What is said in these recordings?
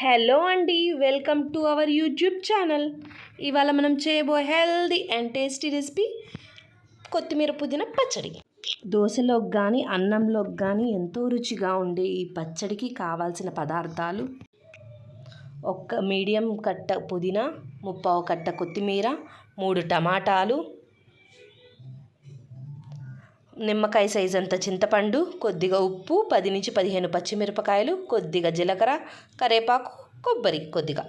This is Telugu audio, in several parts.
హలో అండి welcome to our YouTube channel. ఇవాళ మనం చేయబో హెల్దీ అండ్ టేస్టీ రెసిపీ కొత్తిమీర పుదీనా పచ్చడి. దోశలోకి కానీ అన్నంలోకి కానీ ఎంతో రుచిగా ఉండే ఈ పచ్చడికి కావాల్సిన పదార్థాలు ఒక్క మీడియం కట్ట పుదీనా ముప్పావు కట్ట కొత్తిమీర మూడు టమాటాలు నిమ్మకాయ సైజ్ అంత చింతపండు కొద్దిగా ఉప్పు పది నుంచి పదిహేను పచ్చిమిరపకాయలు కొద్దిగా జీలకర్ర కరేపాకు కొబ్బరి కొద్దిగా.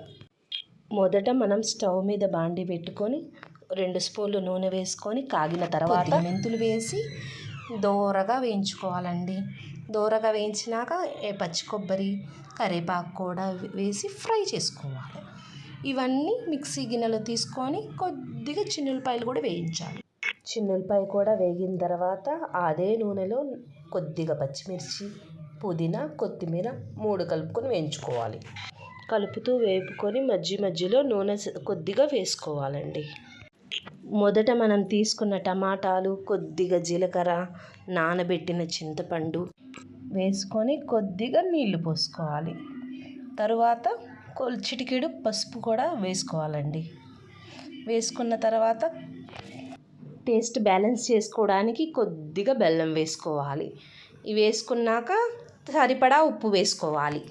మొదట మనం స్టవ్ మీద బాండి పెట్టుకొని రెండు స్పూన్లు నూనె వేసుకొని కాగిన తర్వాత మెంతులు వేసి దోరగా వేయించుకోవాలండి. దోరగా వేయించినాక ఏ పచ్చి కొబ్బరి కరేపాకు కూడా వేసి ఫ్రై చేసుకోవాలి. ఇవన్నీ మిక్సీ గిన్నెలో తీసుకొని కొద్దిగా చిన్నులపాయలు కూడా వేయించాలి. చిన్నులపాయ కూడా వేగిన తర్వాత అదే నూనెలో కొద్దిగా పచ్చిమిర్చి పుదీనా కొత్తిమీర మూడు కలుపుకొని వేయించుకోవాలి. కలుపుతూ వేపుకొని మధ్య మధ్యలో నూనె కొద్దిగా వేసుకోవాలండి. మొదట మనం తీసుకున్న టమాటాలు కొద్దిగా జీలకర్ర నానబెట్టిన చింతపండు వేసుకొని కొద్దిగా నీళ్ళు పోసుకోవాలి. తరువాత చిటికెడు పసుపు కూడా వేసుకోవాలండి. వేసుకున్న తర్వాత టేస్ట్ బ్యాలెన్స్ చేసుకోవడానికి కొద్దిగా బెల్లం వేసుకోవాలి. ఇవి వేసుకున్నాక సరిపడా ఉప్పు వేసుకోవాలి.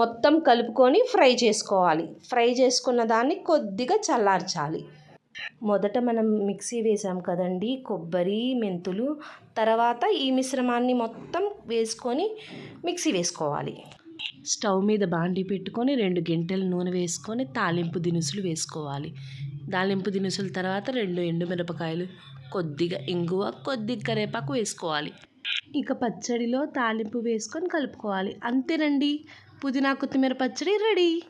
మొత్తం కలుపుకొని ఫ్రై చేసుకోవాలి. ఫ్రై చేసుకున్న దాన్ని కొద్దిగా చల్లార్చాలి. మొదట మనం మిక్సీ వేసాం కదండి కొబ్బరి మెంతులు తర్వాత ఈ మిశ్రమాన్ని మొత్తం వేసుకొని మిక్సీ వేసుకోవాలి. స్టవ్ మీద బాండి పెట్టుకొని రెండు గంటలు నూనె వేసుకొని తాలింపు దినుసులు వేసుకోవాలి. తాలింపు దినుసుల తర్వాత రెండు ఎండుమిరపకాయలు కొద్దిగా ఇంగువ కొద్దిగా కరేపాకు వేసుకోవాలి. ఇక పచ్చడిలో తాలింపు వేసుకొని కలుపుకోవాలి. అంతేనండి పుదీనా కొత్తిమీర పచ్చడి రెడీ.